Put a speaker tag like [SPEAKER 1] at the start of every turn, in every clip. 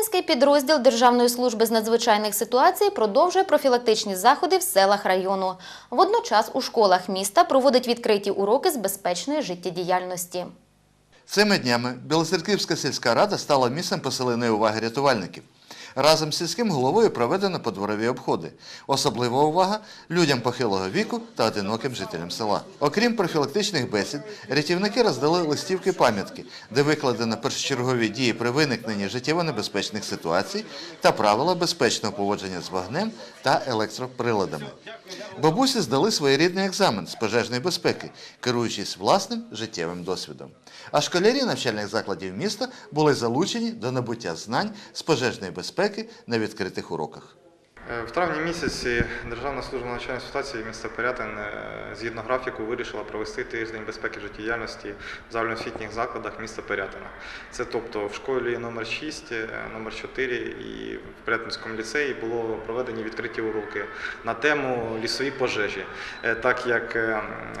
[SPEAKER 1] Пирятинський підрозділ Державної служби з надзвичайних ситуацій продовжує профілактичні заходи в селах району. Водночас у школах міста проводить відкриті уроки з безпечної життєдіяльності.
[SPEAKER 2] Цими днями Білоцерківська сільська рада стала місцем поселеної уваги рятувальників. Разом з сільським головою проведено подворові обходи. Особлива увага людям похилого віку та одиноким жителям села. Окрім профілактичних бесід, рятівники роздали листівки пам'ятки, де викладено першочергові дії при виникненні життєво небезпечних ситуацій та правила безпечного поводження з вогнем та електроприладами. Бабусі здали своєрідний екзамен з пожежної безпеки, керуючись власним життєвим досвідом. А школярі навчальних закладів міста були залучені до набуття знань з пожежної безпеки на відкритих уроках.
[SPEAKER 3] Е, В травні місяці Державна служба надзвичайної ситуації міста Пирятин е, згідно графіку вирішила провести тиждень безпеки життєдіяльності в загальноосвітніх закладах міста Пирятина. Це тобто в школі номер 6, е, номер 4 і в Пирятинському ліцеї було проведені відкриті уроки на тему лісові пожежі. Так як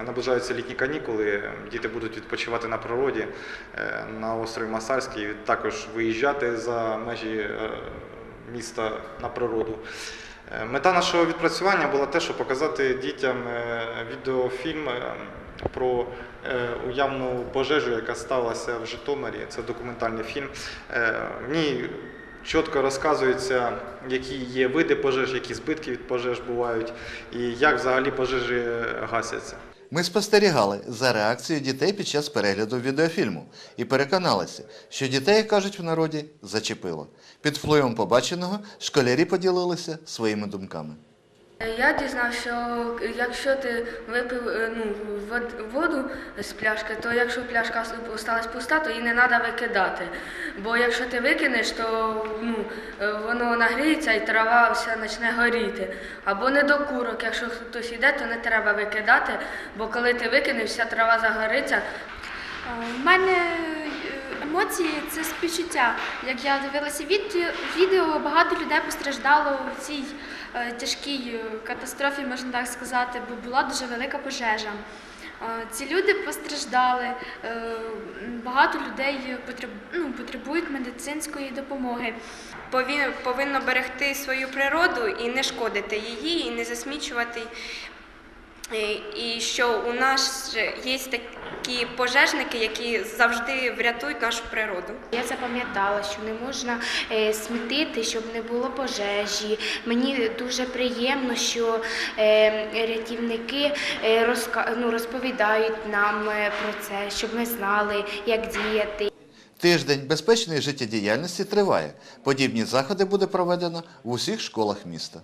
[SPEAKER 3] наближаються літні канікули, діти будуть відпочивати на природі на острові Масальський, також виїжджати за межі міста на природу. Е, Мета нашого відпрацювання була те, щоб показати дітям е, відеофільм е, про уявну пожежу, яка сталася в Житомирі. Це документальний фільм. В ній чітко розказується, які є види пожеж, які збитки від пожеж бувають, і як взагалі пожежі гасяться.
[SPEAKER 2] Ми спостерігали за реакцією дітей під час перегляду відеофільму і переконалися, що дітей, як кажуть в народі, зачепило. Під впливом побаченого школярі поділилися своїми думками.
[SPEAKER 4] Я дізнався, що якщо ти випив е, ну, воду з пляшки, то якщо пляшка осталась пуста, то її не треба викидати. Бо якщо ти викинеш, то ну, е, воно нагріється і трава вся почне горіти. Або недокурок, якщо хтось йде, то не треба викидати, бо коли ти викинеш, вся трава загориться,
[SPEAKER 5] У мене е, емоції це співчуття. Як я дивилася відео, багато людей постраждало в цій е, тяжкій е, катастрофі, можна так сказати, бо була дуже велика пожежа. Е, Ці люди постраждали, е, багато людей ну, потребують медицинської допомоги.
[SPEAKER 6] повин- повинно берегти свою природу і не шкодити її, і не засмічувати. Е, І що у нас є такі пожежники, які завжди врятують нашу природу.
[SPEAKER 7] Я запам'ятала, що не можна е, смітити, щоб не було пожежі. Мені дуже приємно, що е, рятівники ну, розповідають нам про це, щоб ми знали, як діяти.
[SPEAKER 2] Тиждень безпечної життєдіяльності триває. Подібні заходи буде проведено в усіх школах міста.